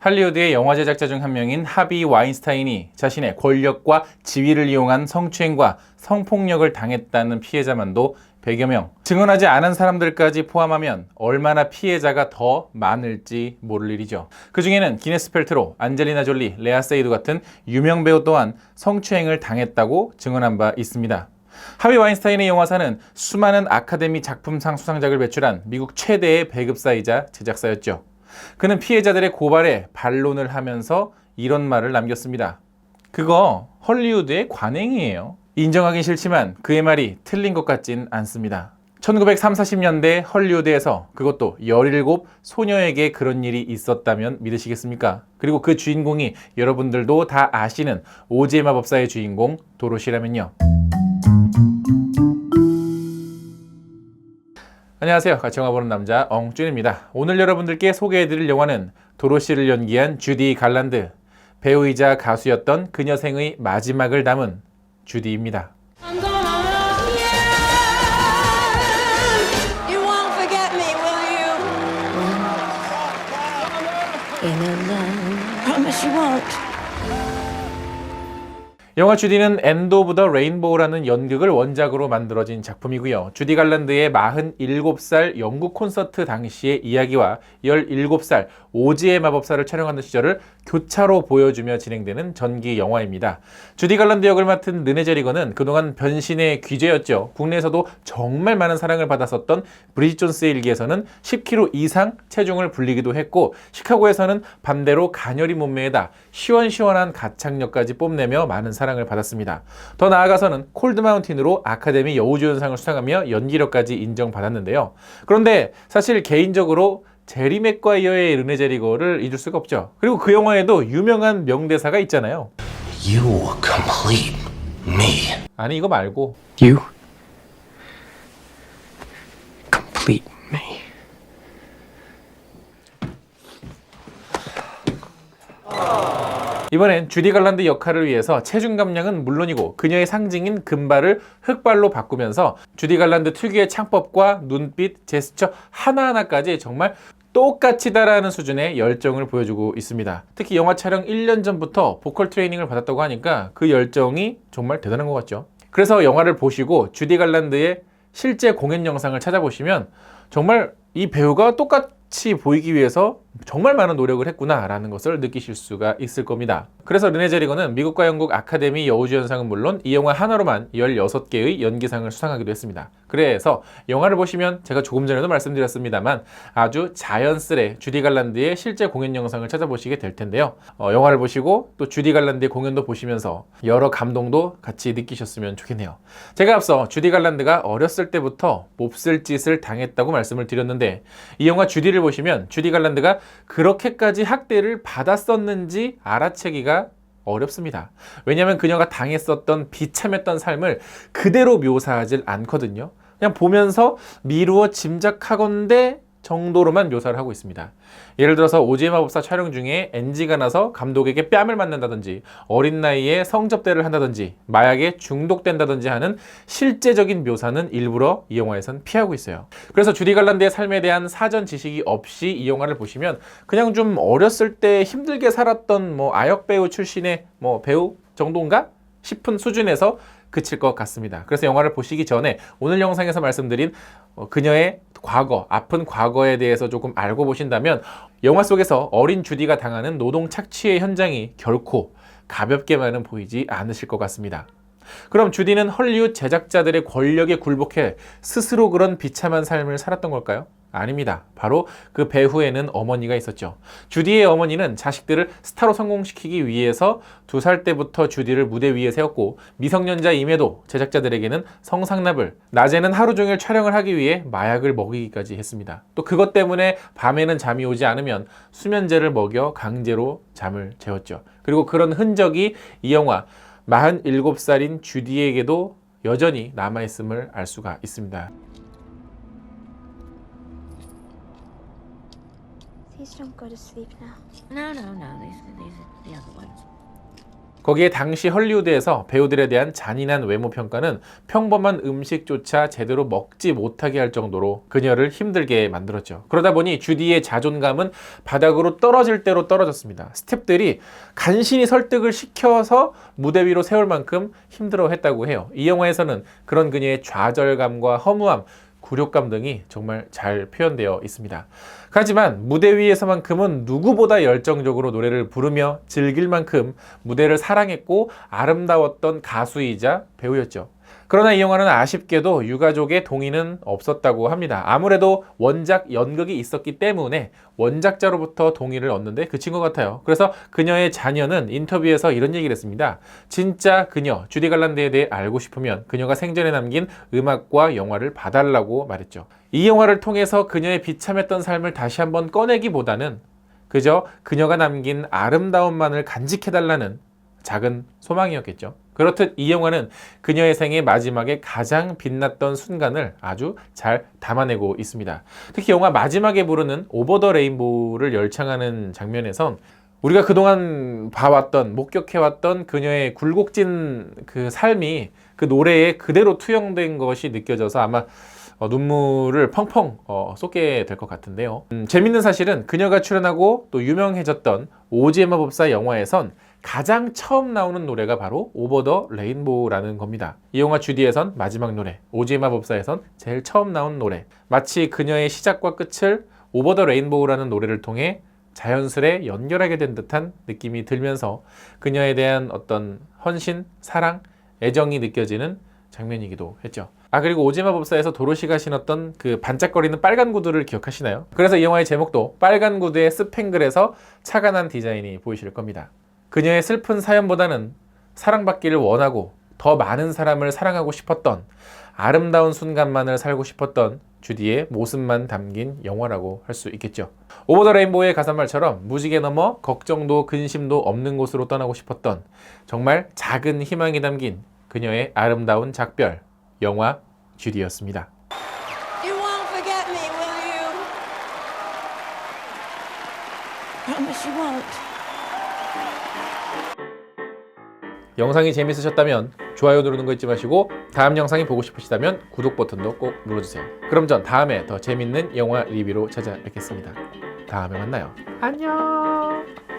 할리우드의 영화 제작자 중 한 명인 하비 와인스타인이 자신의 권력과 지위를 이용한 성추행과 성폭력을 당했다는 피해자만도 100여 명, 증언하지 않은 사람들까지 포함하면 얼마나 피해자가 더 많을지 모를 일이죠. 그 중에는 기네스 펠트로, 안젤리나 졸리, 레아 세이드 같은 유명 배우 또한 성추행을 당했다고 증언한 바 있습니다. 하비 와인스타인의 영화사는 수많은 아카데미 작품상 수상작을 배출한 미국 최대의 배급사이자 제작사였죠. 그는 피해자들의 고발에 반론을 하면서 이런 말을 남겼습니다. 그거 헐리우드의 관행이에요. 인정하긴 싫지만 그의 말이 틀린 것 같진 않습니다. 1930, 40년대 헐리우드에서 그것도 17 소녀에게 그런 일이 있었다면 믿으시겠습니까? 그리고 그 주인공이 여러분들도 다 아시는 오즈의 마법사의 주인공 도로시라면요. 안녕하세요. 같이 영화 보는 남자 엉준입니다. 오늘 여러분들께 소개해드릴 영화는 도로시를 연기한 주디 갈란드, 배우이자 가수였던 그녀 생의 마지막을 담은 주디입니다. I'm 영화 주디는 엔드 오브 더 레인보우라는 연극을 원작으로 만들어진 작품이고요. 주디 갈란드의 47살 영국 콘서트 당시의 이야기와 17살 오지의 마법사를 촬영하는 시절을 교차로 보여주며 진행되는 전기 영화입니다. 주디 갈란드 역을 맡은 르네 제리거는 그동안 변신의 귀재였죠. 국내에서도 정말 많은 사랑을 받았었던 브리짓 존스의 일기에서는 10kg 이상 체중을 불리기도 했고 시카고에서는 반대로 가녀린 몸매에다 시원시원한 가창력까지 뽐내며 많은 사랑을 받았습니다. 더 나아가서는 콜드 마운틴으로 아카데미 여우주연상을 수상하며 연기력까지 인정받았는데요. 그런데 사실 개인적으로 제리 맥과이어의 르네 제리거를 잊을 수가 없죠. 그리고 그 영화에도 유명한 명대사가 있잖아요. You complete me. 아니 이거 말고 You complete 이번엔 주디 갈란드 역할을 위해서 체중 감량은 물론이고 그녀의 상징인 금발을 흑발로 바꾸면서 주디 갈란드 특유의 창법과 눈빛, 제스처 하나하나까지 정말 똑같이 따라하는 수준의 열정을 보여주고 있습니다. 특히 영화 촬영 1년 전부터 보컬 트레이닝을 받았다고 하니까 그 열정이 정말 대단한 것 같죠. 그래서 영화를 보시고 주디 갈란드의 실제 공연 영상을 찾아보시면 정말 이 배우가 똑같이 보이기 위해서 정말 많은 노력을 했구나라는 것을 느끼실 수가 있을 겁니다. 그래서 르네 제리거는 미국과 영국 아카데미 여우주연상은 물론 이 영화 하나로만 16개의 연기상을 수상하기도 했습니다. 그래서 영화를 보시면 제가 조금 전에도 말씀드렸습니다만 아주 자연스레 주디 갈란드의 실제 공연 영상을 찾아보시게 될 텐데요. 어, 영화를 보시고 또 주디 갈란드의 공연도 보시면서 여러 감동도 같이 느끼셨으면 좋겠네요. 제가 앞서 주디 갈란드가 어렸을 때부터 몹쓸 짓을 당했다고 말씀을 드렸는데 이 영화 주디를 보시면 주디 갈란드가 그렇게까지 학대를 받았었는지 알아채기가 어렵습니다. 왜냐하면 그녀가 당했었던 비참했던 삶을 그대로 묘사하질 않거든요. 그냥 보면서 미루어 짐작하건대 정도로만 묘사를 하고 있습니다. 예를 들어서 오지의 마법사 촬영 중에 NG가 나서 감독에게 뺨을 맞는다든지 어린 나이에 성접대를 한다든지 마약에 중독된다든지 하는 실제적인 묘사는 일부러 이 영화에선 피하고 있어요. 그래서 주디 갈란드의 삶에 대한 사전 지식이 없이 이 영화를 보시면 그냥 좀 어렸을 때 힘들게 살았던 뭐 아역 배우 출신의 뭐 배우 정도인가 싶은 수준에서 그칠 것 같습니다. 그래서 영화를 보시기 전에 오늘 영상에서 말씀드린 어, 그녀의 과거, 아픈 과거에 대해서 조금 알고 보신다면 영화 속에서 어린 주디가 당하는 노동 착취의 현장이 결코 가볍게만은 보이지 않으실 것 같습니다. 그럼 주디는 헐리우드 제작자들의 권력에 굴복해 스스로 그런 비참한 삶을 살았던 걸까요? 아닙니다. 바로 그 배후에는 어머니가 있었죠. 주디의 어머니는 자식들을 스타로 성공시키기 위해서 두 살 때부터 주디를 무대 위에 세웠고 미성년자임에도 제작자들에게는 성상납을 낮에는 하루 종일 촬영을 하기 위해 마약을 먹이기까지 했습니다. 또 그것 때문에 밤에는 잠이 오지 않으면 수면제를 먹여 강제로 잠을 재웠죠. 그리고 그런 흔적이 이 영화 47살인 주디에게도 여전히 남아있음을 알 수가 있습니다. Please don't go to sleep now. No, no, no. These, these are the other ones. 거기에 당시 헐리우드에서 배우들에 대한 잔인한 외모 평가는 평범한 음식조차 제대로 먹지 못하게 할 정도로 그녀를 힘들게 만들었죠. 그러다 보니 주디의 자존감은 바닥으로 떨어질 대로 떨어졌습니다. 스탭들이 간신히 설득을 시켜서 무대 위로 세울 만큼 힘들어 했다고 해요. 이 영화에서는 그런 그녀의 좌절감과 허무함, 굴욕감 등이 정말 잘 표현되어 있습니다. 하지만 무대 위에서만큼은 누구보다 열정적으로 노래를 부르며 즐길 만큼 무대를 사랑했고 아름다웠던 가수이자 배우였죠. 그러나 이 영화는 아쉽게도 유가족의 동의는 없었다고 합니다. 아무래도 원작 연극이 있었기 때문에 원작자로부터 동의를 얻는데 그친 것 같아요. 그래서 그녀의 자녀는 인터뷰에서 이런 얘기를 했습니다. 진짜 그녀, 주디 갈란드에 대해 알고 싶으면 그녀가 생전에 남긴 음악과 영화를 봐달라고 말했죠. 이 영화를 통해서 그녀의 비참했던 삶을 다시 한번 꺼내기보다는 그저 그녀가 남긴 아름다움만을 간직해달라는 작은 소망이었겠죠. 그렇듯 이 영화는 그녀의 생의 마지막에 가장 빛났던 순간을 아주 잘 담아내고 있습니다. 특히 영화 마지막에 부르는 오버 더 레인보우를 열창하는 장면에선 우리가 그동안 봐왔던 목격해왔던 그녀의 굴곡진 그 삶이 그 노래에 그대로 투영된 것이 느껴져서 아마 어, 눈물을 펑펑 어, 쏟게 될 것 같은데요. 음, 재밌는 사실은 그녀가 출연하고 또 유명해졌던 오지의 마법사 영화에선 가장 처음 나오는 노래가 바로 오버 더 레인보우라는 겁니다. 이 영화 주디에선 마지막 노래, 오지의 마법사에선 제일 처음 나온 노래. 마치 그녀의 시작과 끝을 오버 더 레인보우라는 노래를 통해 자연스레 연결하게 된 듯한 느낌이 들면서 그녀에 대한 어떤 헌신, 사랑, 애정이 느껴지는 장면이기도 했죠. 아 그리고 오지마 법사에서 도로시가 신었던 그 반짝거리는 빨간 구두를 기억하시나요? 그래서 이 영화의 제목도 빨간 구두의 스팽글에서 차가 난 디자인이 보이실 겁니다. 그녀의 슬픈 사연보다는 사랑받기를 원하고 더 많은 사람을 사랑하고 싶었던 아름다운 순간만을 살고 싶었던 주디의 모습만 담긴 영화라고 할 수 있겠죠. 오버 더 레인보우의 가사말처럼 무지개 넘어 걱정도 근심도 없는 곳으로 떠나고 싶었던 정말 작은 희망이 담긴 그녀의 아름다운 작별 영화 주디였습니다. You won't forget me, will you? Promise you won't. 영상이 재밌으셨다면 좋아요 누르는 거 잊지 마시고 다음 영상이 보고 싶으시다면 구독 버튼도 꼭 눌러주세요. 그럼 전 다음에 더 재밌는 영화 리뷰로 찾아뵙겠습니다. 다음에 만나요. 안녕.